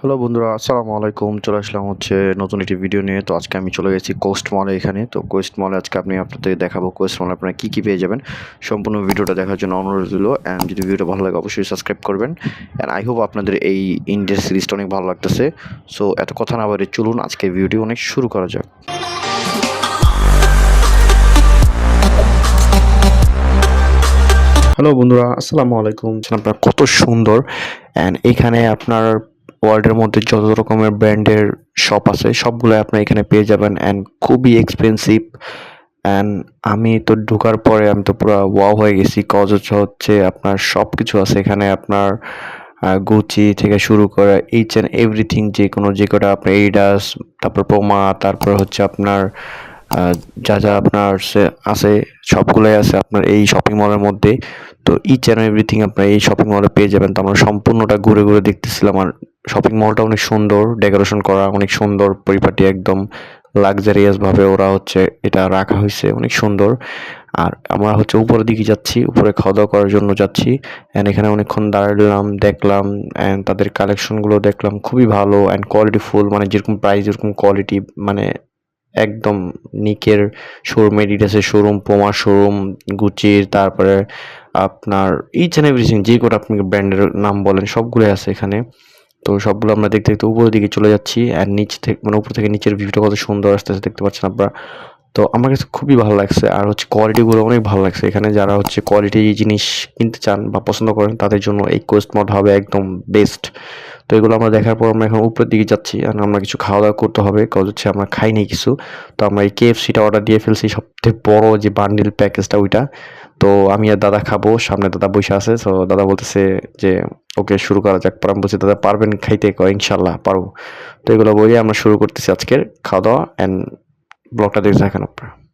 Hello বন্ধুরা, আসসালামু আলাইকুম। চলে আসলাম হচ্ছে নতুন একটি ভিডিও নিয়ে। তো আজকে আমি চলে গেছি কোস্ট মলে এখানে। তো কোস্ট মলে আজকে আপনি আপনাদের দেখাবো কোস্ট মলে আপনারা কী কী পেয়ে যাবেন। সম্পূর্ণ ভিডিওটা দেখার জন্য অনুরোধ দিল অ্যান্ড যদি ভিডিওটা ভালো লাগে, অবশ্যই সাবস্ক্রাইব করবেন। অ্যান্ড আই হোপ আপনাদের এই ইন্ডিয়ার সিরিজটা অনেক ভালো লাগতেছে। সো এত কথা না বলে চলুন আজকে ভিডিও অনেক শুরু করা যাক। হ্যালো বন্ধুরা, আসসালামু আলাইকুম। আপনার কত সুন্দর। অ্যান্ড এখানে আপনার ওয়ার্ল্ডের মধ্যে যত রকমের ব্র্যান্ডের শপ আছে সবগুলো আপনার এখানে পেয়ে যাবেন অ্যান্ড খুবই এক্সপেন্সিভ অ্যান্ড আমি তো ঢোকার পরে আমি তো পুরো ওয়াও হয়ে গেছি। কজ হচ্ছে আপনার সব কিছু আছে এখানে আপনার গুচি থেকে শুরু করে এইচ অ্যান্ড এভরিথিং যে কোনো যে কটা আপনার এইডাস তারপর পোমা তারপর হচ্ছে আপনার যা যা আপনার আছে, সবগুলোই আছে আপনার এই শপিং মলের মধ্যে। তো ইচ অ্যান্ড এভরিথিং আপনার এই শপিং মলে পেয়ে যাবেন। তো আমরা সম্পূর্ণটা ঘুরে ঘুরে দেখতেছিলাম আর শপিং মলটা অনেক সুন্দর ডেকোরেশন করা অনেক সুন্দর, পরিপাটি একদম লাক্সারিয়াস ভাবে ওরা হচ্ছে এটা রাখা হয়েছে, অনেক সুন্দর। আর আমরা হচ্ছে উপরের দিকে যাচ্ছি, উপরে খাওয়া দাওয়া করার জন্য যাচ্ছি। অ্যান্ড এখানে অনেকক্ষণ দাঁড়ালাম, দেখলাম অ্যান্ড তাদের কালেকশনগুলো দেখলাম। খুবই ভালো অ্যান্ড কোয়ালিটি ফুল মানে যেরকম প্রাইস যেরকম কোয়ালিটি মানে একদম নিকের শোরুম এডিডাসের শোরুম পোমার শোরুম গুচির তারপরে আপনার ইচ অ্যান্ড এভরিথিং যে কটা আপনি ব্র্যান্ডের নাম বলেন, সবগুলোই আছে এখানে। তো সবগুলো আমরা দেখতে দেখতে উপরের দিকে চলে যাচ্ছি আর নিচ থেকে মানে উপর থেকে নিচের ভিউটা কত সুন্দর আস্তে আস্তে দেখতে পাচ্ছেন আপনারা? তো আমার কাছে খুবই ভালো লাগছে। আর হচ্ছে কোয়ালিটিগুলো অনেক ভালো লাগছে। এখানে যারা হচ্ছে কোয়ালিটি জিনিস কিনতে চান বা পছন্দ করেন, তাদের জন্য এই কোস্ট মড হবে একদম বেস্ট তো এগুলো আমরা দেখার পর আমরা এখন উপরের দিকে যাচ্ছি। আর আমরা কিছু খাওয়া দাওয়া করতে হবে কজ হচ্ছে আমরা খাইনি কিছু। তো আমরা এই কেএফসিটা অর্ডার দিয়ে ফেলছি সবথেকে বড় যে বান্ডিল প্যাকেজটা ওইটা। তো আমি আর দাদা খাব, সামনে দাদা বসে আছে। তো দাদা বলতেছে যে, ওকে শুরু করা যাক। পর আমি বলছি, দাদা পারবেন খাইতে? ইনশাল্লাহ পারব। তো এগুলো বলে আমরা শুরু করতেছি আজকের খাওয়া দাওয়া অ্যান্ড ব্লগটা দেখছেন থাকেন আপনারা।